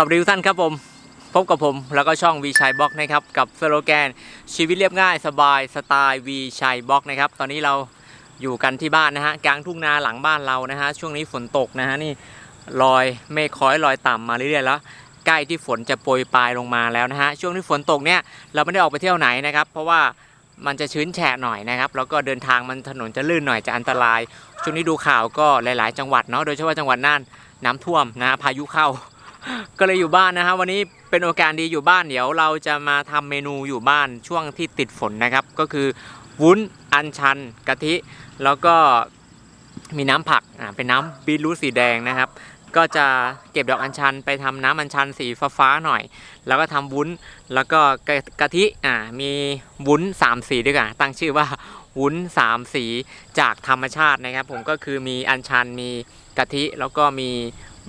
สวัสดีทุกท่านครับผมพบกับผมแล้วก็ช่องวีชัยบล็อกนะครับกับสโลแกน ชีวิตเรียบง่ายสบายสไตล์วีชัยบล็อกนะครับตอนนี้เราอยู่กันที่บ้านนะฮะกลางทุ่งนาหลังบ้านเรานะฮะช่วงนี้ฝนตกนะฮะนี่ลอยเมฆคอยลอยต่ำมาเรื่อยๆแล้วใกล้ที่ฝนจะโปรยปลายลงมาแล้วนะฮะช่วงที่ฝนตกเนี่ยเราไม่ได้ออกไปเที่ยวไหนนะครับ เพราะว่ามันจะชื้นแฉะหน่อยนะครับแล้วก็เดินทางมันถนนจะลื่นหน่อยจะอันตราย ช่วงนี้ดูข่าวก็หลาย ๆ จังหวัดเนาะโดยเฉพาะจังหวัดน่านน้ำท่วมนะฮะพายุเข้า ก็เลยอยู่บ้านนะฮะวันนี้เป็นโอกาสดีอยู่บ้านเดี๋ยวเราจะมาทำเมนูอยู่บ้านช่วงที่ติดฝนนะครับ ก็คือวุ้นอัญชันกะทิ แล้วก็มีน้ำผักอ่าเป็นน้ำบีทรูทสีแดงนะครับ ก็จะเก็บดอกอัญชันไปทำน้ำอัญชันสีฟ้าๆหน่อย แล้วก็ทำวุ้นแล้วก็กะกะทิอ่ามีวุ้นสามสีด้วยกันตั้งชื่อว่าวุ้นสามสีจากธรรมชาตินะครับ ผมก็คือมีอัญชันมีกะทิแล้วก็มี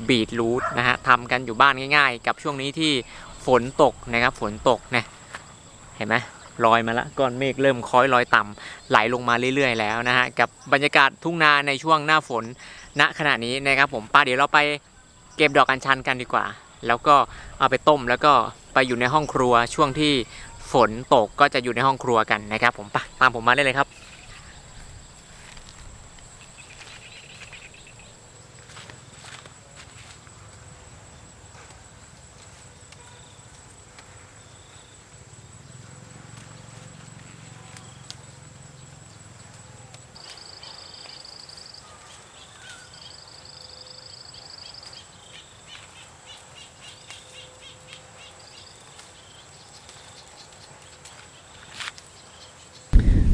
บีทรูทนะฮะทำกันอยู่บ้านง่ายๆ กับช่วงนี้ที่ฝนตกนะครับฝนตกเนี่ยเห็นไหมลอยมาแล้วก้อนเมฆเริ่มคล้อยลอยต่ำไหลลงมาเรื่อยๆ แล้วนะฮะกับบรรยากาศทุ่งนาในช่วงหน้าฝนณขณะนี้นะครับผมป้าเดี๋ยวเราไปเก็บดอกอัญชันกันดีกว่า แล้วก็เอาไปต้มแล้วก็ไปอยู่ในห้องครัวช่วงที่ฝนตกก็จะอยู่ในห้องครัวกันนะครับผมไปตามผมมาได้เลยครับ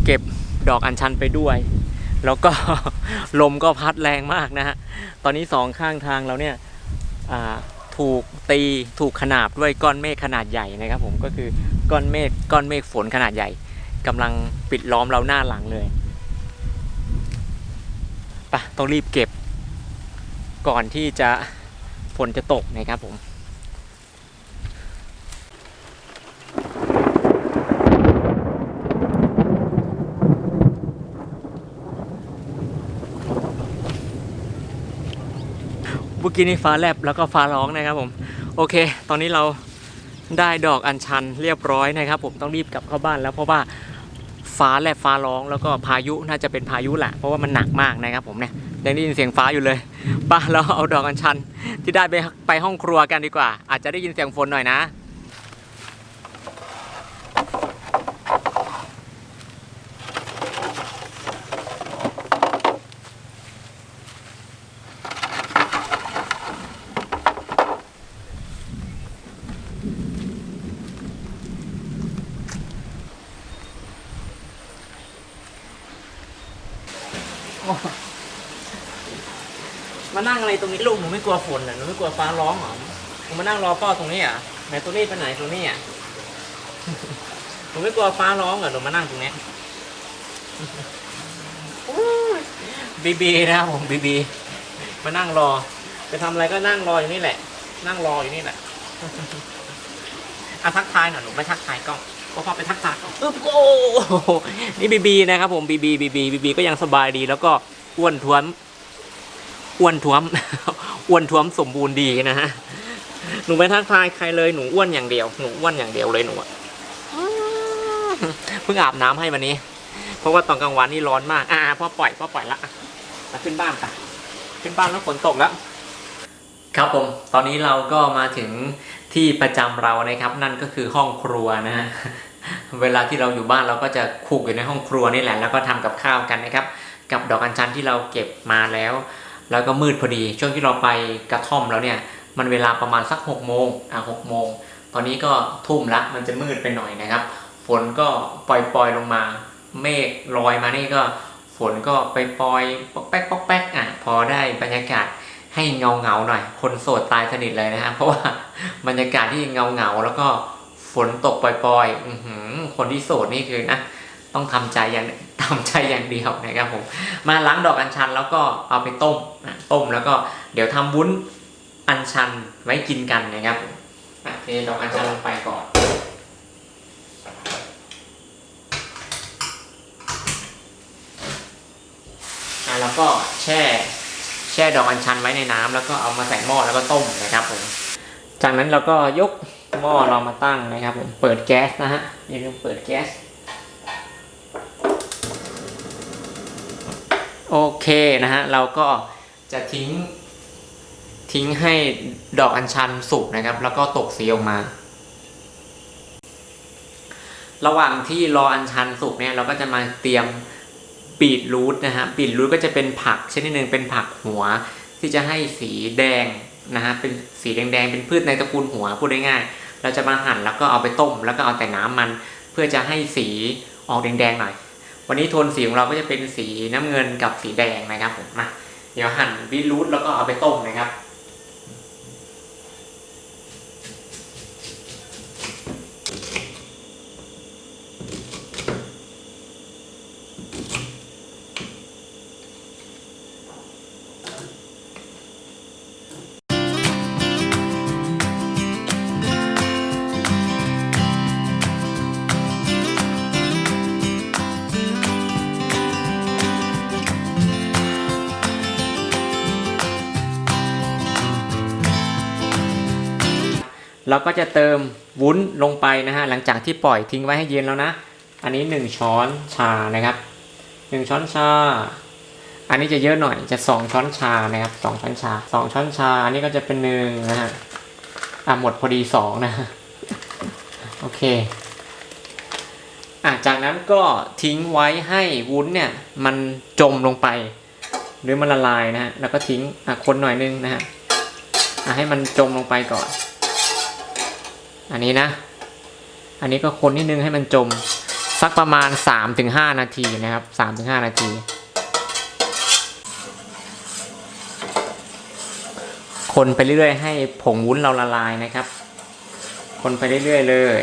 เก็บดอกอัญชันไปด้วย แล้วก็ลมก็พัดแรงมากนะฮะ ตอนนี้สองข้างทางเราเนี่ยถูกตีถูกขนาบด้วยก้อนเมฆขนาดใหญ่นะครับ ผมก็คือก้อนเมฆก้อนเมฆฝนขนาดใหญ่กำลังปิดล้อมเราหน้าหลังเลยไปะต้องรีบเก็บ ก่อนที่จะฝนจะตกนะครับผม มื่อกี้นี่ฟ้าแลบแล้วก็ฟ้าร้องนะครับผม โอเค ตอนนี้เราได้ดอกอัญชันเรียบร้อยนะครับ ผมต้องรีบกลับเข้าบ้านแล้วเพราะว่าฟ้าแลบฟ้าร้องแล้วก็พายุน่าจะเป็นพายุแหละเพราะว่ามันหนักมากนะครับผมเนี่ยยังได้ยินเสียงฟ้าอยู่เลยป้าเราเอาดอกอัญชันที่ได้ไปไปห้องครัวกันดีกว่า อาจจะได้ยินเสียงฝนหน่อยนะ มานั่งอะไรตรงนี้ลูกหนูไม่กลัวฝนเหรอหนูไม่กลัวฟ้าร้องเหรอหนูมานั่งรอพ่อตรงนี้เหรอะไหนตัวนี้ไปไหนตัวนี้อะหนูไม่กลัวฟ้าร้องเหรอหนูมานั่งตรงนี้บีบีนะครับผมบีบีมานั่งรอจะทำอะไรก็นั่งรออยู่นี่แหละ นั่งรออยู่นี่แหละอะทักทายหน่อยหนูไม่ทักทายกล้อง ก็พอไปทักทายกล้องอึ๊บโอ้โหนี่บีบีนะครับผมบีบีบีบีบีบีก็ยังสบายดี แล้วก็อ้วนท้วมอ้วนท้วมอ้วนท้วมสมบูรณ์ดีนะฮะหนูไม่ทักทายใครเลยหนูอ้วนอย่างเดียวหนูอ้วนอย่างเดียวเลยหนูอะเพิ่งอาบน้ำให้วันนี้ เพราะว่าตอนกลางวันนี่ร้อนมาก อ่าพ่อปล่อยพ่อปล่อยละอะมาขึ้นบ้านไปขึ้นบ้านแล้วฝนตกแล้ว ครับผม ตอนนี้เราก็มาถึง ที่ประจำเรานะครับ นั่นก็คือห้องครัวนะเวลาที่เราอยู่บ้านเราก็จะคุกอยู่ในห้องครัวนี่แหละ แล้วก็ทำกับข้าวกันนะครับ กับดอกอัญชันที่เราเก็บมาแล้ว แล้วก็มืดพอดี ช่วงที่เราไปกระท่อมแล้วเนี่ยมันเวลาประมาณสักหกโมงอะหกโมงตอนนี้ก็ทุ่มละมันจะมืดไปหน่อยนะครับ ฝนก็ปล่อยๆลงมา เมฆลอยมานี่ก็ฝนก็ไปปล่อยปอกแป๊กปอกแป๊กอะพอได้บรรยากาศ ให้เงาเงาหน่อย คนโสดตายสนิทเลยนะครับเพราะว่าบรรยากาศที่เงาเงาแล้วก็ฝนตกปล่อยๆ อือหือคนที่โสดนี่คือนะต้องทำใจอย่างทำใจอย่างเดียวนะครับผม มาล้างดอกอัญชันแล้วก็เอาไปต้มต้มแล้วก็เดี๋ยวทำวุ้นอัญชันไว้กินกันนะครับอะเทดอกอัญชันลงไปก่อนอะแล้วก็แช่ แช่ดอกอัญชันไว้ในน้ำแล้วก็เอามาใส่หม้อแล้วก็ต้มนะครับผมจจากนั้นเราก็ยกหม้อเรามาตั้งนะครับผม เปิดแก๊สนะฮะอย่าลืมเปิดแก๊ส โอเคนะฮะ เราก็จะทิ้ง ทิ้งให้ดอกอัญชันสุกนะครับ แล้วก็ตกสีออกมา ระหว่างที่รออัญชันสุกเนี่ยเราก็จะมาเตรียม ปีดรูทนะฮะปีดรูทก็จะเป็นผักชนิดหนึ่งเป็นผักหัวที่จะให้สีแดงนะฮะเป็นสีแดงๆเป็นพืชในตระกูลหัวพูดได้ง่ายๆเราจะมาหั่นแล้วก็เอาไปต้ม แล้วก็เอาแต่น้ำมัน เพื่อจะให้สีออกแดงๆหน่อย วันนี้โทนสีของเราก็จะเป็นสีน้ำเงินกับสีแดงนะครับผมมาเดี๋ยวหั่นบีทรูทแล้วก็เอาไปต้มนะครับ เราก็จะเติมวุ้นลงไปนะฮะหลังจากที่ปล่อยทิ้งไว้ให้เย็นแล้วนะ อันนี้ 1 ช้อนชานะครับ 1 ช้อนชา อันนี้จะเยอะหน่อยจะ 2 ช้อนชานะครับ2ช้อนชา 2 ช้อนชา อันนี้ก็จะเป็นหนึ่งนะฮะอะหมดพอดี 2 นะโอเคอะจากนั้นก็ทิ้งไว้ให้วุ้นเนี่ยมันจมลงไป หรือมันละลายนะฮะแล้วก็ทิ้งอะคนหน่อยนึงนะฮะอะให้มันจมลงไปก่อน อันนี้นะ อันนี้ก็คนนิดนึงให้มันจม สักประมาณ 3-5 นาทีนะครับ 3-5 นาที คนไปเรื่อยๆ ให้ผงวุ้นเราละลายนะครับ คนไปเรื่อยๆเลย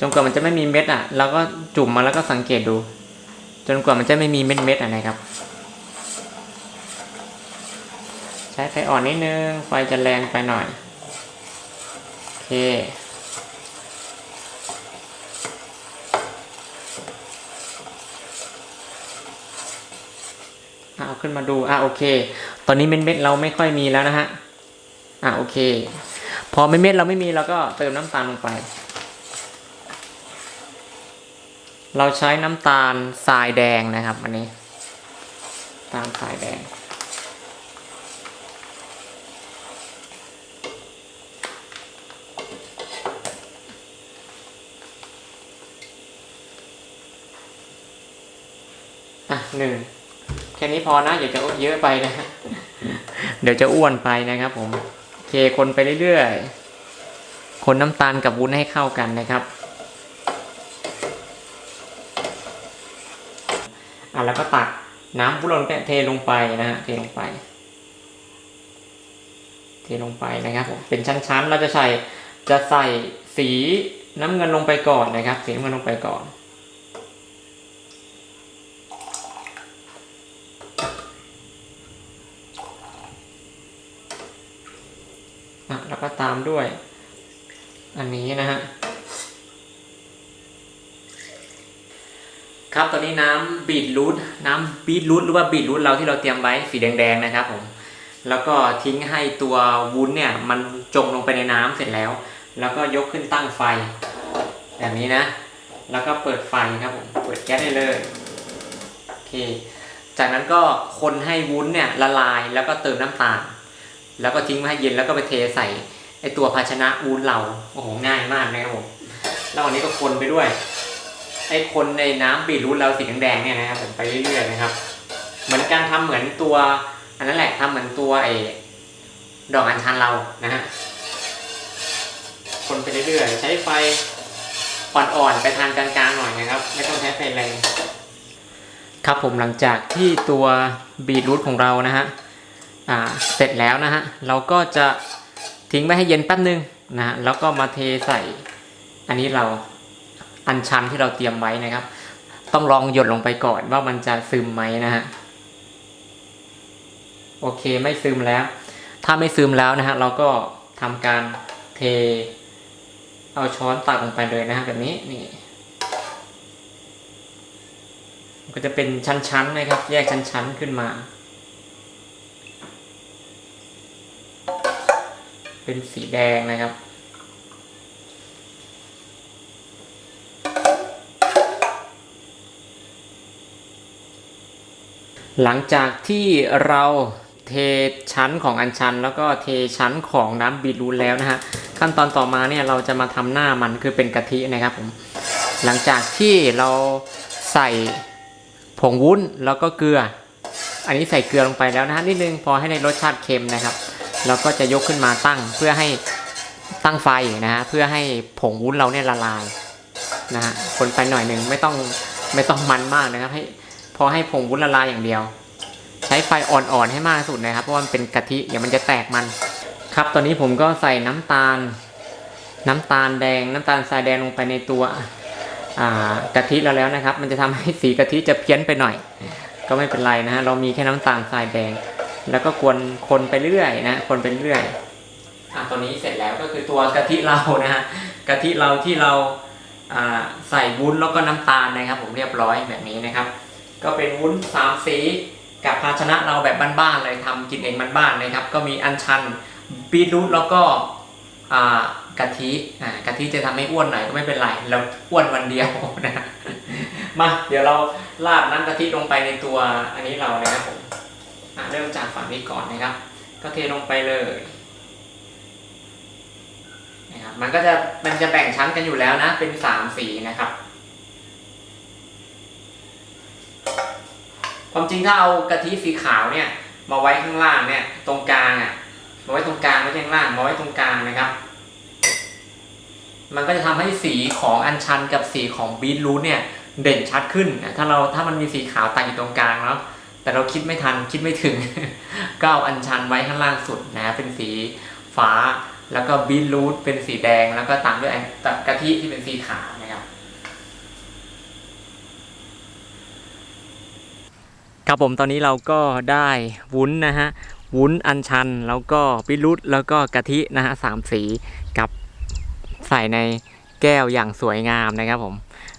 จนกว่ามันจะไม่มีเม็ดอะเราก็จุ่มมาแล้วก็สังเกตดู จนกว่ามันจะไม่มีเม็ดเม็ดๆอะนะครับ ใช้ไฟอ่อนนิดนึง ไฟจะแรงไปหน่อย โอเค เอาขึ้นมาดู อะโอเค ตอนนี้เม็ดเม็ดเราไม่ค่อยมีแล้วนะฮะ อะโอเค พอเม็ดเม็ดเราไม่มีเราก็เติมน้ำตาลลงไป เราใช้น้ำตาลทรายแดงนะครับ อันนี้ ตาลทรายแดง หนึ่งแค่นี้พอนะอย่าจะเยอะไปนะเดี๋ยวจะอ้วนไปนะครับ ผมเคคนไปเรื่อยๆ คนน้ำตาลกับวุ้นให้เข้ากันนะครับอะแล้วก็ตักน้ำวุ้นลงเทลงไปนะฮะเทลงไป เทลงไปนะครับผมเป็นชั้นๆเราจะใส่จะใส่สีน้ำเงินลงไปก่อนนะครับ สีน้ำเงินลงไปก่อน แล้วก็ตามด้วย อันนี้นะฮะครับตอนนี้น้ำบีทรูทน้ำบีทรูทหรือว่าบีทรูทเราที่เราเตรียมไว้สีแดงๆนะครับผมแล้วก็ทิ้งให้ตัววุ้นเนี่ยมันจมลงไปในน้ำเสร็จแล้ว แล้วก็ยกขึ้นตั้งไฟ แบบนี้นะ แล้วก็เปิดไฟครับผมเปิดแก๊สได้เลยโอเคจากนั้นก็คนให้วุ้นเนี่ยละลายแล้วก็เติมน้ำตาล แล้วก็ทิ้งไว้ให้เย็นแล้วก็ไปเทใส่ไอตัวภาชนะวุ้นเราโอ้โหง่ายมากนะครับผมแล้ววันนี้ก็คนไปด้วย ไอคนในน้ำบีรูทเราสีแดงๆเนี่ยนะครับผมไปเรื่อยๆนะครับ เหมือนการทำเหมือนตัว อันนั้นแหละทำเหมือนตัวไอดอกอัญชันเรานะฮะคนไปเรื่อยๆใช้ไฟอ่อนๆไปทางกลางๆหน่อยนะครับ ไม่ต้องใช้ไฟแรงครับผมหลังจากที่ตัวบีทรูทของเรานะฮะ อ่าเสร็จแล้วนะฮะเราก็จะทิ้งไว้ให้เย็นแป๊บนึงนะฮะแล้วก็มาเทใส่ อันนี้เราอัญชันที่เราเตรียมไว้นะครับ ต้องลองหยดลงไปก่อนว่ามันจะซึมไหมนะฮะโอเคไม่ซึมแล้ว ถ้าไม่ซึมแล้วนะฮะเราก็ทำการเท เอาช้อนตักลงไปเลยนะฮะแบบนี้นี่ก็จะเป็นชั้นๆนะครับ แยกชั้นๆขึ้นมา เป็นสีแดงนะครับ หลังจากที่เราเทชั้นของอัญชัน แล้วก็เทชั้นของน้ำบีทรูทแล้วนะฮะขั้นตอนต่อมาเนี่ยเราจะมาทำหน้ามันคือเป็นกะทินะครับผมหลังจากที่เราใส่ผงวุ้นแล้วก็เกลือ อันนี้ใส่เกลือลงไปแล้วนะฮะนิดนึงพอให้ได้รสชาติเค็มนะครับ แล้วก็จะยกขึ้นมาตั้งเพื่อให้ตั้งไฟนะฮะเพื่อให้ผงวุ้นเราเนี่ยละลายนะฮะคนไปหน่อยหนึ่งไม่ต้องไม่ต้องมันมากนะครับให้พอให้ผงวุ้นละลายอย่างเดียว ใช้ไฟอ่อนๆให้มากสุดนะครับเพราะว่ามันเป็นกะทิเดี๋ยวมันจะแตกมัน ครับตอนนี้ผมก็ใส่น้ำตาล น้ำตาลแดง น้ำตาลทรายแดงลงไปในตัวกะทิเราแล้วนะครับ มันจะทำให้สีกะทิจะเพี้ยนไปหน่อย ก็ไม่เป็นไรนะฮะเรามีแค่น้ำตาลทรายแดง แล้วก็กวนคนไปเรื่อยนะ คนไปเรื่อยอะตอนนี้เสร็จแล้วก็คือตัวกะทิเรานะฮะกะทิเราที่เราใส่วุ้นแล้วก็น้ำตาลนะครับ ผมเรียบร้อยแบบนี้นะครับ ก็เป็นวุ้นสามสีกับภาชนะเราแบบบ้านๆเลยทำกินเองบ้านๆนะครับ ก็มีอัญชันบีทรูทแล้วก็กะทิกะทิจะทำให้อ้วนหน่อยก็ไม่เป็นไรเราอ้วนวันเดียวนะมาเดี๋ยวเราราดน้ำกะทิลงไปในตัวอันนี้เรานะครับผม เริ่มจากฝั่งนี้ก่อนนะครับ ก็เทลงไปเลยนะครับมันก็จะมันจะแบ่งชั้นกันอยู่แล้วนะ เป็นสามสีนะครับความจริงถ้าเอากะทิสีขาวเนี่ยมาไว้ข้างล่างเนี่ยตรงกลางอะมาไว้ตรงกลางไม่ใช่ข้างล่างมาไว้ตรงกลางนะครับ มันก็จะทำให้สีของอัญชันกับสีของบีทรูทเนี่ยเด่นชัดขึ้นนะถ้าเราถ้ามันมีสีขาวตัดอยู่ตรงกลางแล้ว แต่เราคิดไม่ทันคิดไม่ถึงก็เอาอัญชันไว้ข้างล่างสุดนะเป็นสีฟ้า แล้วก็บีทรูทเป็นสีแดงแล้วก็ตามด้วยอันกะทิที่เป็นสีขาวนะครับครับผมตอนนี้เราก็ได้วุ้นนะฮะวุ้นอัญชันแล้วก็ปิรุตแล้วก็กะทินะฮะสามสีกับใส่ในแก้วอย่างสวยงามนะครับผม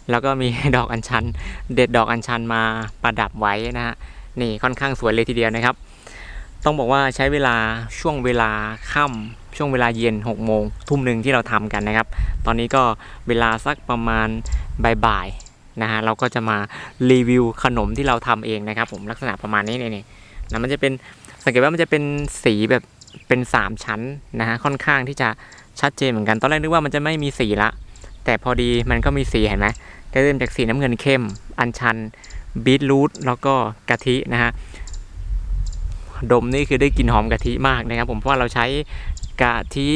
แล้วก็มีดอกอัญชัน เด็ดดอกอัญชันมาประดับไว้นะฮะ นี่ค่อนข้างสวยเลยทีเดียวนะครับ ต้องบอกว่าใช้เวลาช่วงเวลาค่ำช่วงเวลาเย็น6โมงทุ่มหนึ่งที่เราทำกันนะครับ ตอนนี้ก็เวลาสักประมาณบ่ายๆนะฮะเราก็จะมารีวิวขนมที่เราทำเองนะครับ ผมลักษณะประมาณนี้นี่ๆนะมันจะเป็นสังเกตว่ามันจะเป็นสีแบบเป็น 3 ชั้นนะฮะค่อนข้างที่จะชัดเจนเหมือนกัน ตอนแรกนึกว่ามันจะไม่มีสีละ แต่พอดีมันก็มีสีเห็นไหมก็เริ่มจากสีน้ำเงินเข้ม อัญชัน บีทรูทแล้วก็กะทินะฮะดมนี่คือได้กลิ่นหอมกะทิมากนะครับ ผมเพราะว่าเราใช้กะทิ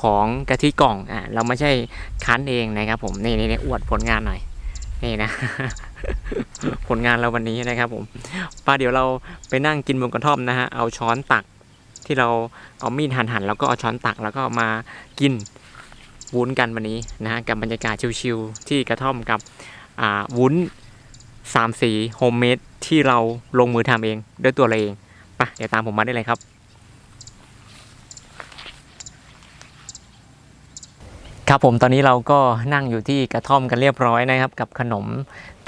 ของกะทิกล่องอะเราไม่ใช่คั้นเองนะครับ ผมนี่นี่นี่อวดผลงานหน่อยนี่นะ ผลงานเราวันนี้นะครับ ผมป้าเดี๋ยวเราไปนั่งกินบนกระท่อมนะฮะเอาช้อนตักที่เราเอามีดหั่นแล้วก็เอาช้อนตักแล้วก็มากินวุ้นกันวันนี้นะฮะกับบรรยากาศชิลๆที่กระท่อมกับอ่าวุ้น สามสีโฮมเมดที่เราลงมือทำเองด้วยตัวเราเองไปะเดี๋ยวตามผมมาได้เลยครับ ครับผมตอนนี้เราก็นั่งอยู่ที่กระท่อมกันเรียบร้อยนะครับ กับขนม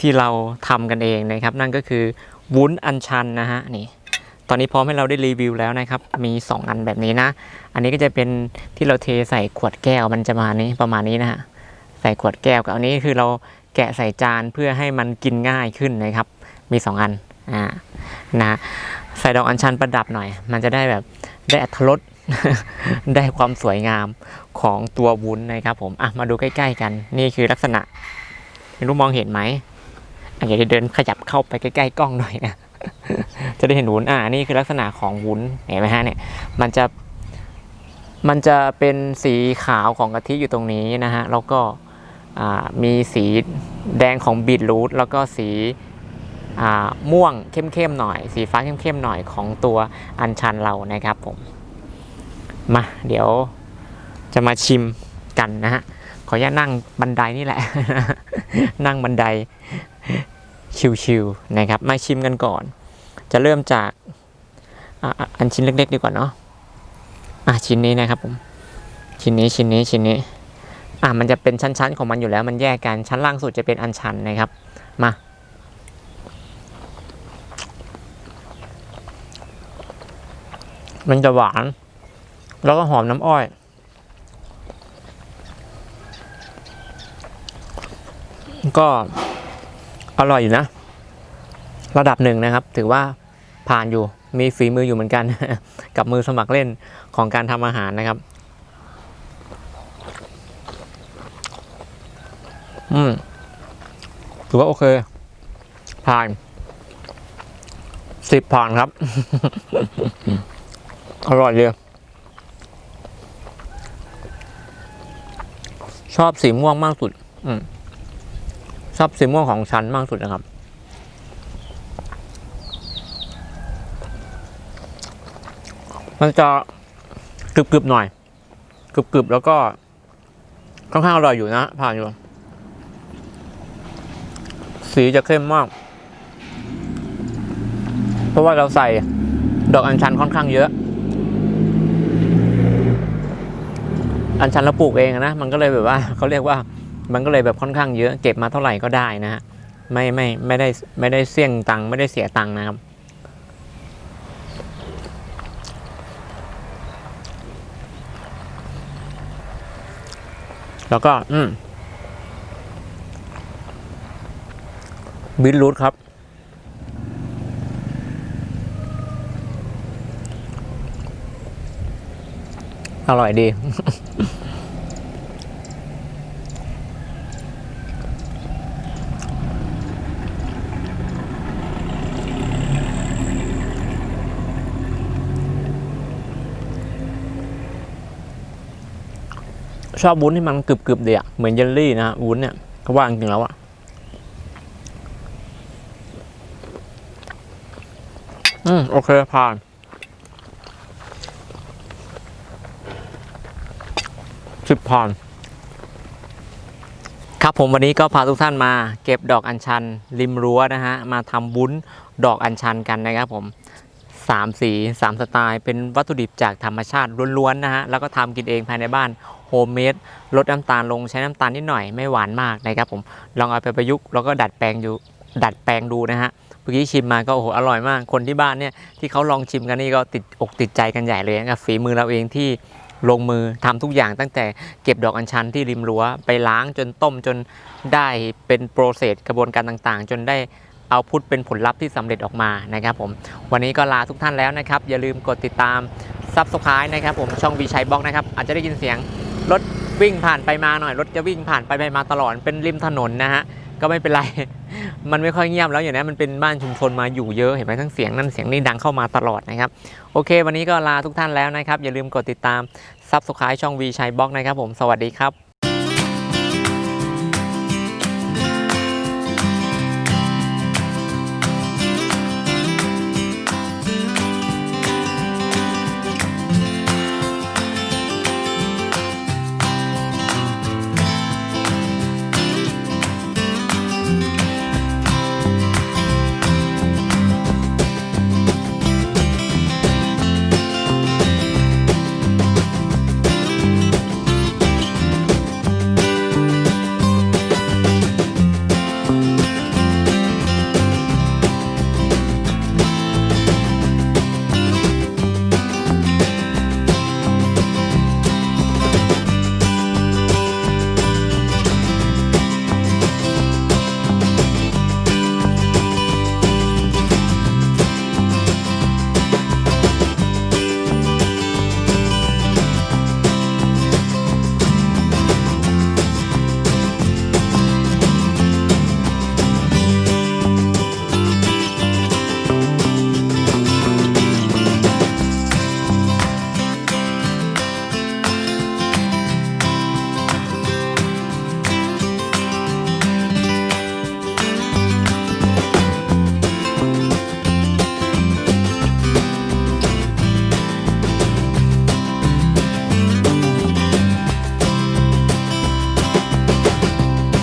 ที่เราทำกันเองนะครับ นั่นก็คือวุ้นอัญชันนะฮะนี่ตอนนี้พร้อมให้เราได้รีวิวแล้วนะครับ มี 2 อันแบบนี้นะ อันนี้ก็จะเป็นที่เราเทใส่ขวดแก้วมันจะมานี้ประมาณนี้นะฮะ ใส่ขวดแก้วกับอันนี้คือเรา แกะใส่จานเพื่อให้มันกินง่ายขึ้นนะครับ มี 2 อันอ่านะใส่ดอกอัญชันประดับหน่อย มันจะได้แบบได้อัตรสได้ความสวยงามของตัววุ้นนะครับผมอะมาดูใกล้ ๆ กัน นี่คือลักษณะไม่รู้มองเห็นไหมอะเดี๋ยวเดินขยับเข้าไปใกล้ๆกล้องหน่อยนะจะได้เห็นวุ้นอ่านี่คือลักษณะของวุ้นเห็นไหมฮะเนี่ยมันจะมันจะเป็นสีขาวของกะทิอยู่ตรงนี้นะฮะแล้วก็ มีสีแดงของบีทรูทแล้วก็สีม่วงเข้มๆหน่อย สีฟ้าเข้มๆหน่อยของตัวอัญชันเรานะครับผม มาเดี๋ยวจะมาชิมกันนะฮะ ขออนุญาตนั่งบันไดนี่แหละ นั่งบันไดชิวๆนะครับ มาชิมกันก่อน จะเริ่มจากอ,อันชิ้นเล็กๆดีกว่าเนาะอะชิ้นนี้นะครับผม ชิ้นนี้ชิ้นนี้ชิ้นนี้ อ่ามันจะเป็นชั้นๆของมันอยู่แล้วมันแยกกันชั้นล่างสุดจะเป็นอันชันนะครับ มามันจะหวาน แล้วก็หอมน้ำอ้อย ก็อร่อยอยู่นะ ระดับหนึ่งนะครับ ถือว่าผ่านอยู่มีฝีมืออยู่เหมือนกัน กับมือสมัครเล่นของการทำอาหารนะครับ อืมถือว่าโอเค ผ่านสิบผ่านครับ อร่อยเลยชอบสีม่วงมากสุด อืมชอบสีม่วงของฉันมากสุดนะครับ มันจะกรึบๆหน่อยกรึบๆแล้วก็ค่อนข้างอร่อยอยู่นะผ่านอยู่ สีจะเข้มมาก เพราะว่าเราใส่ดอกอัญชันค่อนข้างเยอะ อัญชันเราปลูกเองนะ มันก็เลยแบบว่าเขาเรียกว่า มันก็เลยแบบค่อนข้างเยอะ เก็บมาเท่าไหร่ก็ได้นะฮะ ไม่ไม่ไม่ได้ไม่ได้เสี่ยงตังค์ไม่ได้เสียตังค์นะครับ แล้วก็ อืม บิทรูทครับ อร่อยดี ชอบวุ้นที่มันกรึบๆเดียเหมือนเยลลี่นะฮะวุ้นเนี่ยก็ว่าจริงๆแล้วอะ อืม โอเค ผ่าน สิบผ่าน ครับผมวันนี้ก็พาทุกท่านมา เก็บดอกอัญชัน ริมรั้วนะฮะ มาทำวุ้นดอกอัญชันกันนะครับผมสามสีสามสไตล์ เป็นวัตถุดิบจากธรรมชาติล้วนๆนะฮะ แล้วก็ทำกินเองภายในบ้านโฮมเมดลดน้ำตาลลงใช้น้ำตาลนิดหน่อยไม่หวานมากนะครับผม ลองเอาไปประยุกต์แล้วก็ดัดแปลงดูดัดแปลงดูนะฮะ เมื่อกี้ชิมมาก็โอ้โหอร่อยมาก คนที่บ้านเนี่ยที่เขาลองชิมกันนี่ก็ติดอกติดใจกันใหญ่เลยนะครับฝีมือเราเองที่ลงมือทำทุกอย่างตั้งแต่เก็บดอกอัญชันที่ริมรั้วไปล้างจนต้มจนได้เป็นโปรเซสกระบวนการต่างๆ จนได้เอาพุทเป็นผลลัพธ์ที่สำเร็จออกมานะครับผมวันนี้ก็ลาทุกท่านแล้วนะครับ อย่าลืมกดติดตามซับสไครต์นะครับผมช่องวีชัยบล็อกนะครับอาจจะได้ยินเสียงรถวิ่งผ่านไปมาหน่อยรถจะวิ่งผ่านไปไปมาตลอดเป็นริมถนนนะฮะ ก็ไม่เป็นไร มันไม่ค่อยเงียบแล้วอย่างนี้มันเป็นบ้านชุมชนมาอยู่เยอะเห็นไหมทั้งเสียงนั่นเสียงนี่ดังเข้ามาตลอดนะครับ โอเค วันนี้ก็ลาทุกท่านแล้วนะครับ อย่าลืมกดติดตามซับสไครต์ช่องวีชัยบล็อกนะครับผมสวัสดีครับ